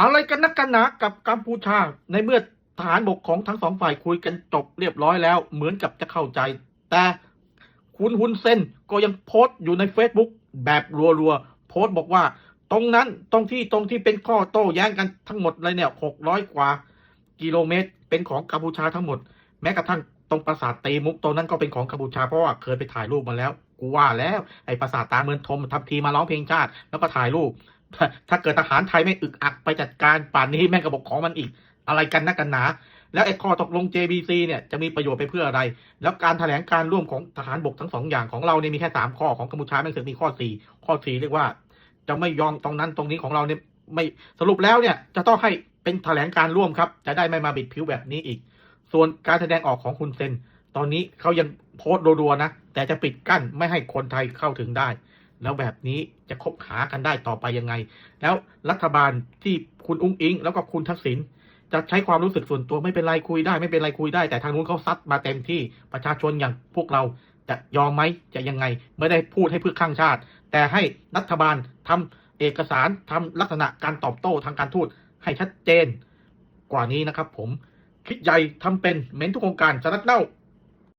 อะไรกันนักกันหนากับกัมพูชา ในเมื่อทหารบกของทั้งสองฝ่ายคุยกันจบเรียบร้อยแล้ว เหมือนกับจะเข้าใจ แต่คุณฮุนเซนก็ยังโพสต์อยู่ใน Facebook แบบรัวๆ โพสต์บอกว่า ตรงนั้นตรงที่ตรงที่เป็นข้อโต้แย้งกันทั้งหมดเลยเนี่ยหกร้อยกว่า กิโลเมตร เป็นของกัมพูชาทั้งหมด แม้กระทั่งตรงปราสาทเตมุกตรงนั้นก็เป็นของกัมพูชาเพราะว่าเคยไปถ่ายรูปมาแล้ว กูว่าแล้วไอ้ปราสาทตาเมืองทมทำทีมาร้องเพลงชาติแล้วก็ถ่ายรูป ถ้าเกิดทหารไทยไม่อึกอักไปจัดการป่านนี้แม่งกระบอกของมันอีก อะไรกันนักกันหนา แล้วไอ้ข้อตกลง JBC เนี่ยจะมีประโยชน์ไปเพื่ออะไร แล้วการแถลงการร่วมของทหารบกทั้งสองอย่างของเราเนี่ยมีแค่สามข้อของกัมพูชาแม่งถึงมีข้อสี่ข้อสี่เรียกว่า จะไม่ยอมตรงนั้นตรงนี้ของเราเนี่ยไม่สรุปแล้วเนี่ยจะต้องให้เป็นแถลงการร่วมครับ จะได้ไม่มาบิดผิวแบบนี้อีก ส่วนการแสดงออกของคุณเซนตอนนี้เขายังโพสต์รัวๆนะ แต่จะปิดกั้นไม่ให้คนไทยเข้าถึงได้ แล้วแบบนี้จะคบหากันได้ต่อไปยังไง แล้วรัฐบาลที่คุณอุ้งอิง แล้วก็คุณทักษิณจะใช้ความรู้สึกส่วนตัวไม่เป็นไรคุยได้ ไม่เป็นไรคุยได้ แต่ทางนู้นเขาซัดมาเต็มที่ประชาชนอย่างพวกเราจะยอมไหมจะยังไง ไม่ได้พูดให้เพื่อข้างชาติ แต่ให้รัฐบาลทำเอกสารทำลักษณะการตอบโต้ทางการทูตให้ชัดเจน กว่านี้นะครับ ผมคิดใหญ่ทำเป็นเม้นทุกโครงการสารัดเน่า